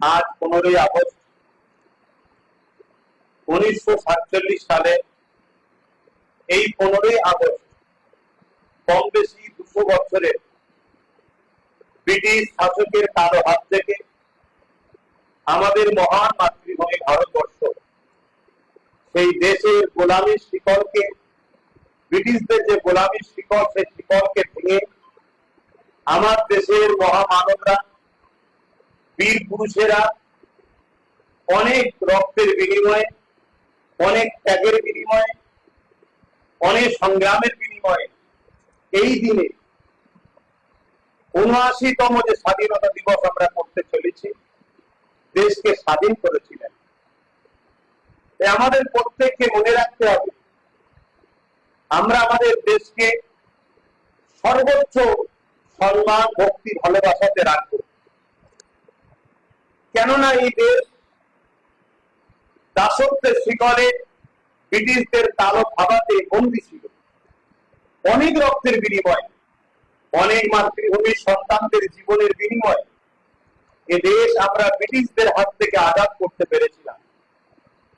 আজ পনেরোই আগস্ট উনিশশো সাতচল্লিশ সালে এই পনেরোই আগস্ট কম বেশি দুশো বছরের ব্রিটিশ শাসকের কারও হাত থেকে আমাদের মহান মাতৃভূমি ভারতবর্ষ, সেই দেশের গোলামীর শিকড়কে, ব্রিটিশদের যে গোলামীর শিকড়, সেই শিকড়কে ভেঙে আমার দেশের মহামানবরা বীর পুরুষেরা অনেক রক্তের বিনিময়ে, অনেক ত্যাগের বিনিময়ে, অনেক সংগ্রামের বিনিময়ে এই দিনে উনআশিতম যে স্বাধীনতা দিবস আমরা করতে চলেছি, দেশকে স্বাধীন করেছিলেন। আমাদের প্রত্যেককে মনে রাখতে হবে, আমরা আমাদের দেশকে সর্বোচ্চ সম্মান, ভক্তি, ভালোবাসাতে রাখব। কেননা এই দেশ দাসত্বের শিকরে ব্রিটিশদের কালো ভাবাতে বন্দী ছিল। অনেক রক্তের বিনিময়, অনেক মাতৃভূমির সন্তানদের জীবনের বিনিময় এ দেশ আমরা ব্রিটিশদের হাত থেকে আজাদ করতে পেরেছিলাম।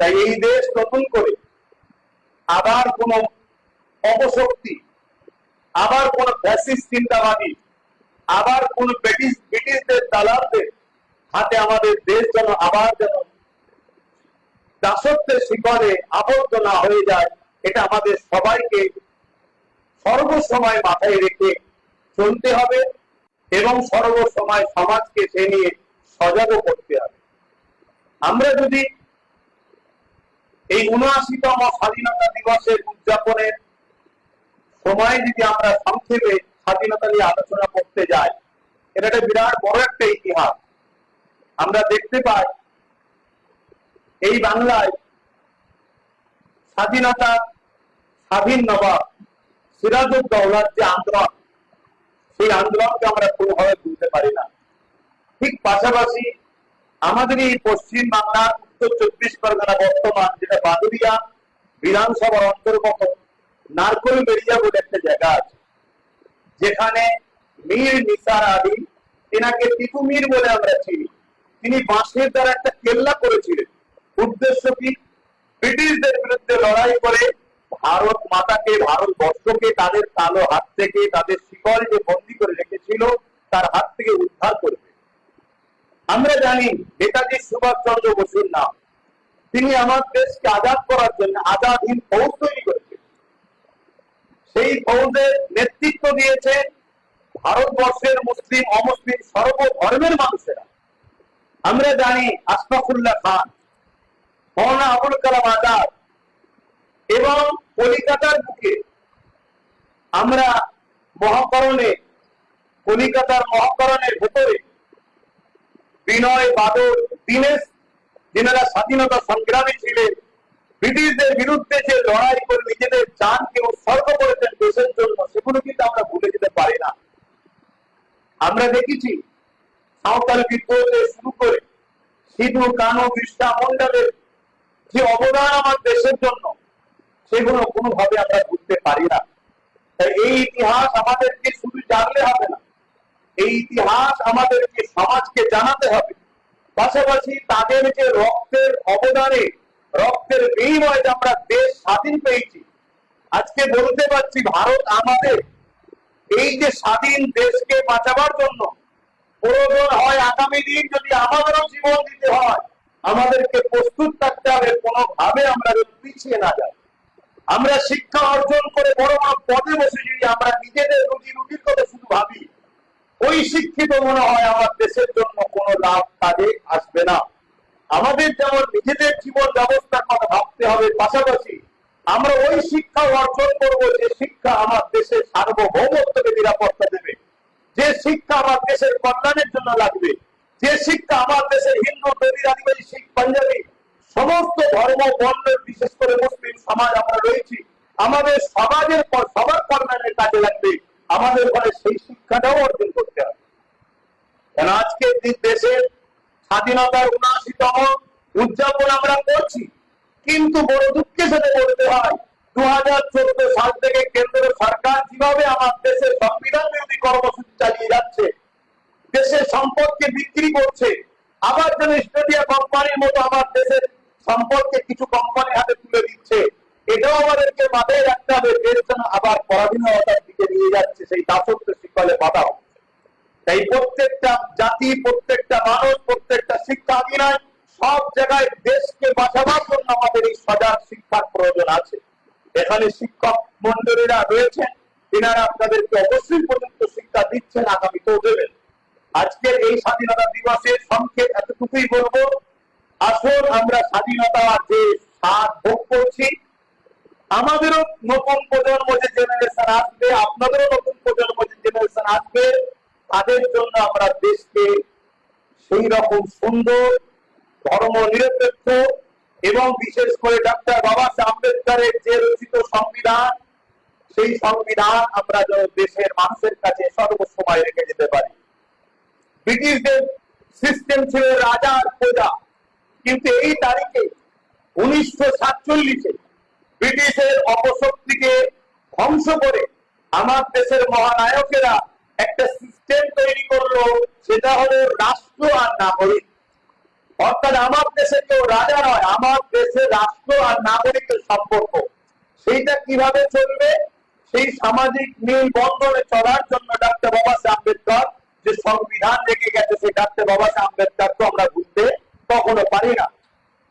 তাই এই দেশ নতুন করে আবার কোন অপশক্তি, আবার কোন ফ্যাসিস্ট চিন্তাবাদী, আবার কোন ব্রিটিশ, ব্রিটিশদের দালালদের হাতে আমাদের দেশ যেন আবার যেন দাসত্বের শিকরে আবদ্ধ না হয়ে যায়, এটা আমাদের সবাইকে সর্বসময় মাথায় রেখে চলতে হবে এবং সর্বসময় সমাজকে সে নিয়ে সজাগও করতে হবে। আমরা যদি এই উনআশিতম স্বাধীনতা দিবসের উদযাপনের সময় যদি আমরা সংক্ষেপে স্বাধীনতা নিয়ে আলোচনা করতে যাই, এটা একটা বিরাট বড় একটা ইতিহাস। আমরা দেখতে পাই এই বাংলায় স্বাধীনতা স্বাধীন নবাব সিরাজউদ্দৌলার যে আন্দোলন, সেই আন্দোলনকে আমরা কোনোভাবে বুঝতে পারি না। ঠিক পাশাপাশি আমাদের এই পশ্চিম বাংলার উত্তর চব্বিশ পরগনা বর্তমান যেটা বাদুরিয়া বিধানসভার অন্তর্গত নারকল বেরিয়া বলে একটা জায়গা আছে, যেখানে মীর নিসার আলী এনাকে টিপু মীর বলে আমরা চিনি। তিনি বাঁশের দ্বারা একটা কেল্লা করেছিলেন। উদ্দেশ্য কি? ব্রিটিশদের বিরুদ্ধে লড়াই করে ভারত মাতাকে ভারতবর্ষকে তাদের কালো হাত থেকে, তাদের শিকড় যে বন্দি করে রেখেছিল, তার হাত থেকে উদ্ধার করবে আমরা জানি, নেতাজি সুভাষ চন্দ্র বসুর নাম। তিনি আমার দেশকে আজাদ করার জন্য আজাদহীন ফৌজ তৈরি করেছেন সেই ফৌজের নেতৃত্ব দিয়েছে ভারতবর্ষের মুসলিম, অমুসলিম, সর্বধর্মের মানুষেরা। আমরা জানি আশফাকুল্লাহ খান, মৌলানা আবুল কালাম আজাদ, এবং কলিকাতার বুকে আমরা মহাকরণে, কলিকাতার মহাকরণের ভেতরে বিনয় বাদল দীনেশ, যিনারা স্বাধীনতা সংগ্রামী ছিলেন, ব্রিটিশদের বিরুদ্ধে যে লড়াই করে নিজেদের জানকে উৎসর্গ করেছেন দেশের জন্য, সেগুলো কিন্তু আমরা ভুলে যেতে পারি না। আমরা দেখেছি সাঁওতাল বিদ্রোহ শুরু করে। সিধু কানু বিরসা মন্ডলের যে অবদান আমার দেশের জন্য, সেগুলো কোনোভাবে আমরা বুঝতে পারি না। তাই এই ইতিহাস আমাদেরকে শুধু জানলে হবে না, এই ইতিহাস আমাদেরকে, সমাজকে জানাতে হবে। পাশাপাশি তাদের যে রক্তের অবদানে, রক্তের বিনিময়ে আমরা দেশ স্বাধীন পেয়েছি, আজকে বলতে পারছি ভারত আমাদের এই যে স্বাধীন দেশকে বাঁচাবার জন্য প্রয়োজন হয়, আগামী দিন যদি আমাদেরও জীবন দিতে হয়, আমাদেরকে প্রস্তুত থাকতে হবে, কোনোভাবে আমরা যেন পিছিয়ে না যাই। আমরা শিক্ষা অর্জন করে বড় বড় পদে বসে যদি আমরা নিজেদের রুজি রুটির কথা শুধু ভাবি, ওই শিক্ষিত মনে হয় আমার দেশের জন্য কোনো লাভ কাজে আসবে না। আমাদের যেমন নিজেদের জীবন ব্যবস্থার কথা ভাবতে হবে, পাশাপাশি আমরা ওই শিক্ষা অর্জন করব যে শিক্ষা আমার দেশের সার্বভৌমত্বকে নিরাপত্তা দেবে। যে শিক্ষা আমার দেশের কল্যাণের জন্য লাগবে, যে শিক্ষা আমার দেশের হিন্দু দলিত আদিবাসী, শিখ, পাঞ্জাবি, সমস্ত ধর্ম বর্ণের বিশেষ করে মুসলিম সমাজ আমরা রয়েছি, আমাদের সমাজের পর সবার কল্যাণের কাজে লাগবে, আমাদের ঘরে সেই শিক্ষাটাও অর্জন করতে হবে। আজকে দেশের স্বাধীনতার উনআশিতম উদযাপন আমরা করছি, কিন্তু বড় দুঃখের সাথে বলতে হয় দু হাজার চোদ্দ সাল থেকে কেন্দ্র সরকার কীভাবে আমার দেশের সংবিধান বিরোধী কর্মসূচি চালিয়ে যাচ্ছে, দেশের সম্পদকে বিক্রি করছে, আবার যেন স্টেডিয়া কোম্পানির মতো আমার দেশের সম্পদকে কিছু কোম্পানি হাতে তুলে দিচ্ছে, এটাও আমাদেরকে মাথায় রাখতে হবে দেশ আবার পরাধীনতার দিকে নিয়ে যাচ্ছে সেই দাসত্ব শিকলে বাধা তাই প্রত্যেকটা জাতি মন্ডলীরা রয়েছেন তিনারা আপনাদেরকে অবশ্যই পর্যন্ত শিক্ষা দিচ্ছেন আগামীতেও দেবেন আজকের এই স্বাধীনতা দিবসের সংক্ষেপ এতটুকুই বলব, আসুন আমরা স্বাধীনতা যে স্বাদ ভোগ করছি, আমাদেরও নতুন প্রজন্ম যে জেনারেশন আসবে, আপনাদেরও নতুন প্রজন্ম যে জেনারেশন আসবে, তাদের জন্য আমরা দেশকে সেই রকম সুন্দর ধর্ম নিরপেক্ষ এবং বিশেষ করে ডক্টর বাবা আম্বেদকরের যে রচিত সংবিধান সেই সংবিধান আমরা যেন দেশের মানুষের কাছে সর্বসময় রেখে যেতে পারি। ব্রিটিশদের সিস্টেম ছিল রাজা আর প্রজা কিন্তু এই তারিখে, উনিশশো সাতচল্লিশে ব্রিটিশের অপশক্তিকে ধ্বংস করে আমার দেশের মহানায়কেরা একটা সিস্টেম তৈরি করল, সেটা হলো রাষ্ট্র আর নাগরিক। অর্থাৎ আমার দেশে কেউ রাজা নয়, আমার দেশে রাষ্ট্র আর নাগরিকের সম্পর্ক। সেইটা কীভাবে চলবে? সেই সামাজিক মিল বন্ধনে চলার জন্য ডাক্তার বাবা সাহেব আম্বেদকর যে সংবিধান রেখে গেছে, সেই ডাক্তার বাবা সাহেব আম্বেদকর তো আমরা বুঝতে কখনো পারি না।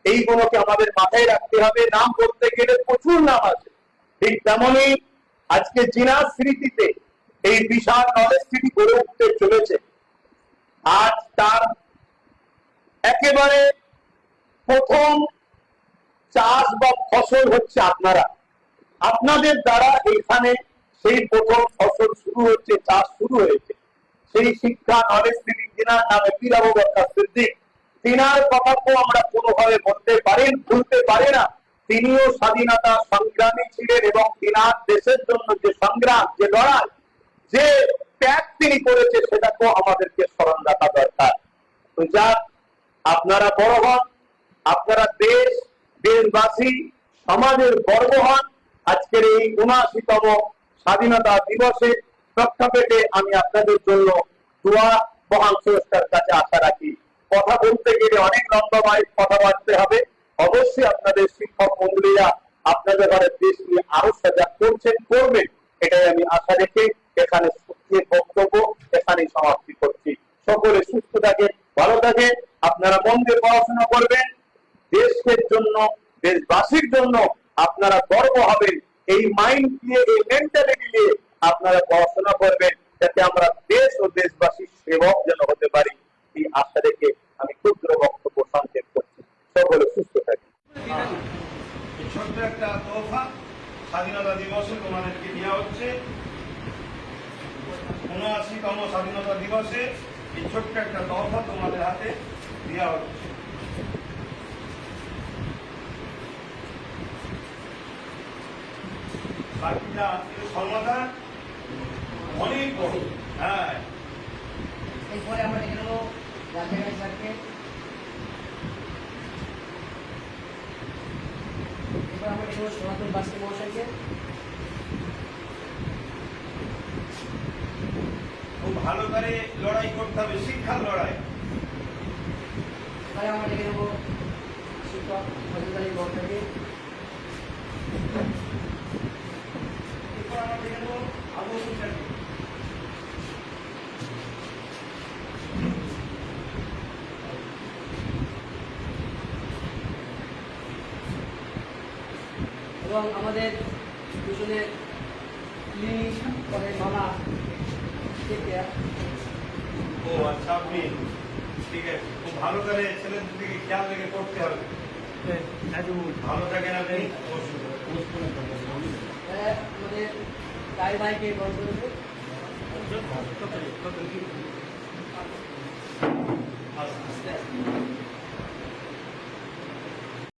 এইগুলোকে আমাদের মাথায় রাখতে হবে। নাম করতে গেলে প্রচুর নাম আছে। ঠিক তেমনই আজকে জিনা স্মৃতিতে এই বিশাল নলেজ সিটি গড়ে উঠতে চলেছে। আজ তার একেবারে প্রথম চাষ বা ফসল হচ্ছে আপনারা। আপনাদের দ্বারা এখানে সেই প্রথম ফসল শুরু হচ্ছে চাষ শুরু হয়েছে। সেই শিক্ষা নলেজ তিনি তিনার নামে পীরাবু বক্তা সিদ্দিক। তিনার কথাকেও আমরা কোনোভাবে বলতে পারি, ভুলতে পারি না। তিনিও স্বাধীনতা সংগ্রামী ছিলেন এবং তিনার দেশের জন্য যে সংগ্রাম, যে লড়াই, যে ত্যাগ তিনি করেছে সেটাকেও আমাদেরকে স্মরণ রাখা দরকার। যাক, আপনারা বড় হন, আপনারা দেশ, দেশবাসী, সমাজের গর্ব হন। আজকের এই উনআশিতম স্বাধীনতা দিবসে প্রেক্ষাপটে আমি আপনাদের জন্য দোয়া, মহান সংস্থার কাছে আশা রাখি। কথা বলতে গেলে অনেক লম্বা কথা বাড়তে হবে। অবশ্যই আপনাদের শিক্ষক মন্ডলীরা আপনাদের ঘরে দেশ নিয়ে আরও সজাগ করছেন, করবেন। এটাই আমি আশা রেখে এখানে বক্তব্য এখানেই সমাপ্তি করছি। সকলে সুস্থ থাকে ভালো থাকে আপনারা মন দিয়ে পড়াশোনা করবেন। দেশের জন্য, দেশবাসীর জন্য আপনারা গর্ব হবেন। এই মাইন্ড দিয়ে, এই মেন্টালিটি দিয়ে আপনারা পড়াশোনা করবেন, যাতে আমরা দেশ ও দেশবাসীর সেবক যেন হতে পারি। এই আশা রেখে আমি ক্ষুদ্র বক্তব্য সংক্ষেপ করছি। সকলে সুস্থ থাকি ছোট্ট একটা তোফা স্বাধীনতা দিবসে তোমাদেরকে দেওয়া হচ্ছে। উনআশিতম স্বাধীনতা দিবসে এই ছোট্ট একটা তোফা তোমাদের হাতে দেওয়া হচ্ছে। বাকিটা সমাধান অনেক বড়। হ্যাঁ। এরপরে আমরা দেখে নেব রাজাগাই স্যারকে। এরপর আমরা দেখে নেব সনাতন বাস্কে মহাশয়কে। খুব ভালো করে লড়াই করতে হবে শিক্ষার লড়াই। এবারে আমরা দেখে নেব শিক্ষক ফজল আলী এরপর আমরা দেখে নেব আবু হুসেনকে। এবং আমাদের দুজনের ক্লিনিক করে মামা ও আচ্ছা আপনি ঠিক আছে। খুব ভালো করে ছেলেদের দিকে খেয়াল রেখে করতে হবে। ভালো থাকেন আপনি আমাদের তাই ভাইকে বন্ধ করবে আস্তে আস্তে